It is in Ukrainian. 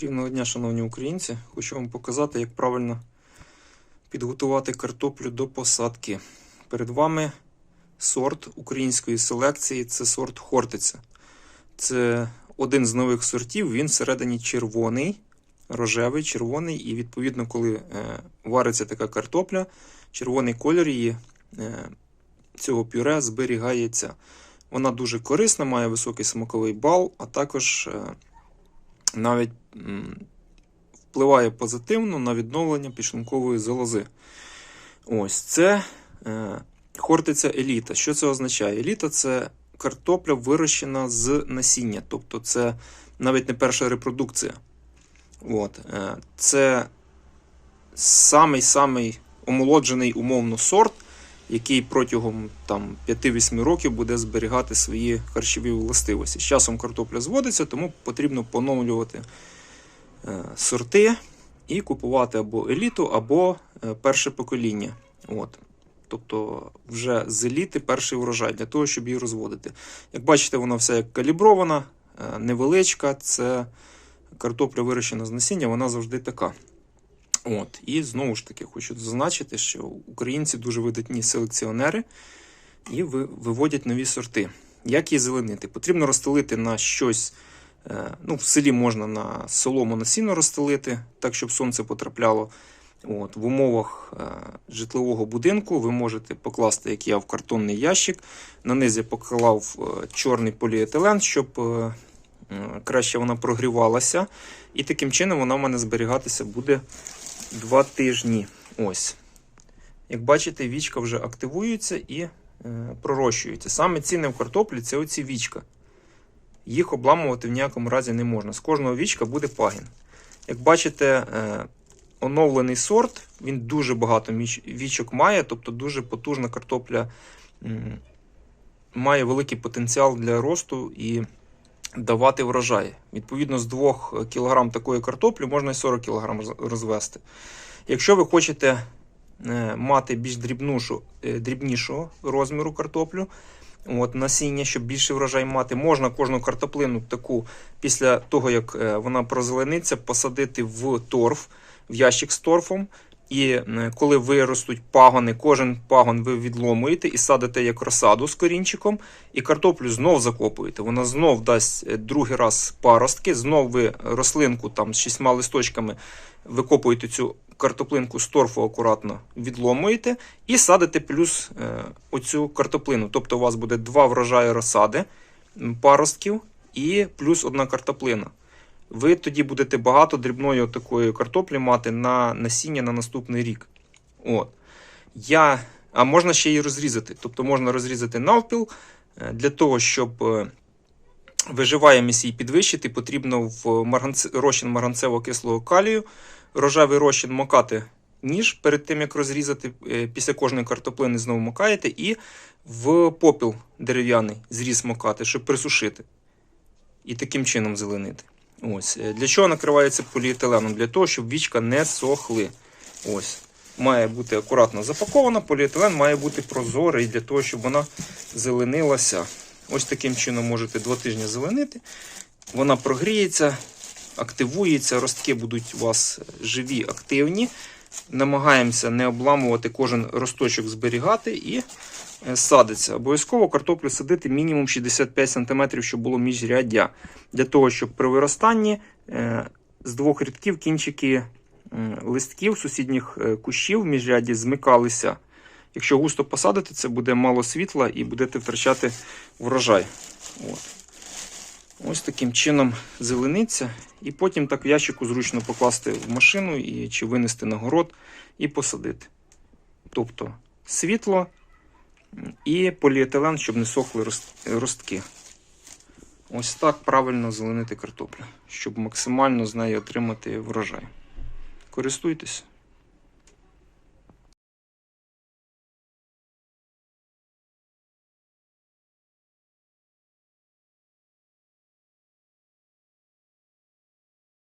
Рівного дня, шановні українці, хочу вам показати, як правильно підготувати картоплю до посадки. Перед вами сорт української селекції це сорт Хортиця. Це один з нових сортів, він всередині червоний, рожевий, червоний, і відповідно, коли е, вариться така картопля, червоний кольор її е, цього пюре зберігається. Вона дуже корисна, має високий смаковий бал, а також е, навіть впливає позитивно на відновлення підшлункової залози. Ось це е, хортиця еліта. Що це означає? Еліта це картопля вирощена з насіння, тобто це навіть не перша репродукція. От, е, це самий-самий омолоджений умовно сорт, який протягом там, 5-8 років буде зберігати свої харчові властивості. З часом картопля зводиться, тому потрібно поновлювати е, сорти і купувати або еліту, або е, перше покоління. От. Тобто вже з еліти перший врожай для того, щоб її розводити. Як бачите, вона вся як калібрована, е, невеличка. Це картопля вирощена з насіння, вона завжди така. От. І знову ж таки хочу зазначити, що українці дуже видатні селекціонери і ви- виводять нові сорти. Як її зеленити? Потрібно розстелити на щось. е, Ну, в селі можна на солому на сіно розстелити, так, щоб сонце потрапляло. От, в умовах е, житлового будинку ви можете покласти, як я, в картонний ящик. На низ я поклав е, чорний поліетилен, щоб краще вона прогрівалася. І таким чином вона в мене зберігатися буде два тижні. Ось. Як бачите, вічка вже активується і е, пророщується. Саме цінне в картоплі це оці вічка. Їх обламувати в ніякому разі не можна. З кожного вічка буде пагін. Як бачите, е, оновлений сорт, він дуже багато вічок має, тобто дуже потужна картопля має великий потенціал для росту і давати врожай. Відповідно, з 2 кг такої картоплі можна і 40 кг роз- розвести. Якщо ви хочете е, мати більш дрібнішу, е, дрібнішого розміру картоплю, от, насіння, щоб більше врожай мати, можна кожну картоплину таку після того, як е, вона прозелениться, посадити в торф, в ящик з торфом. І е, коли виростуть пагони, кожен пагон ви відломуєте і садите як розсаду з корінчиком, і картоплю знов закопуєте. Вона знов дасть е, другий раз паростки, знов ви рослинку там з шістьма листочками викопуєте цю картоплинку з торфу акуратно відломуєте і садите плюс е, оцю картоплину. Тобто у вас буде два врожаї розсади паростків і плюс одна картоплина. Ви тоді будете багато дрібної такої картоплі мати на насіння на наступний рік. От. Я, а можна ще її розрізати. Тобто можна розрізати навпіл е, для того, щоб е, виживаємість її підвищити, потрібно в розчин марганцево-кислого калію, рожевий розчин макати ніж перед тим, як розрізати. Е, Після кожної картоплини знову макаєте і в попіл дерев'яний зріз макати, щоб присушити. І таким чином зеленити. Ось. Е, Для чого накривається поліетиленом? Для того, щоб вічка не сохли. Ось. Має бути акуратно запакована, поліетилен має бути прозорий для того, щоб вона зеленилася. Ось таким чином можете два тижні зеленити. Вона прогріється, активується, ростки будуть у вас живі, активні. Намагаємося не обламувати кожен росточок зберігати і е, садиться. Обов'язково картоплю садити мінімум 65 см, щоб було міжряддя. Для того, щоб при виростанні е, з двох рядків кінчики листків сусідніх е, кущів в міжрядді змикалися. Якщо густо посадити, це буде мало світла і будете втрачати врожай. От. Ось таким чином зелениться. І потім так в ящику зручно покласти в машину і, чи винести на город і посадити. Тобто світло і поліетилен, щоб не сохли ростки. Ось так правильно зеленити картоплю, щоб максимально з неї отримати врожай. Користуйтесь.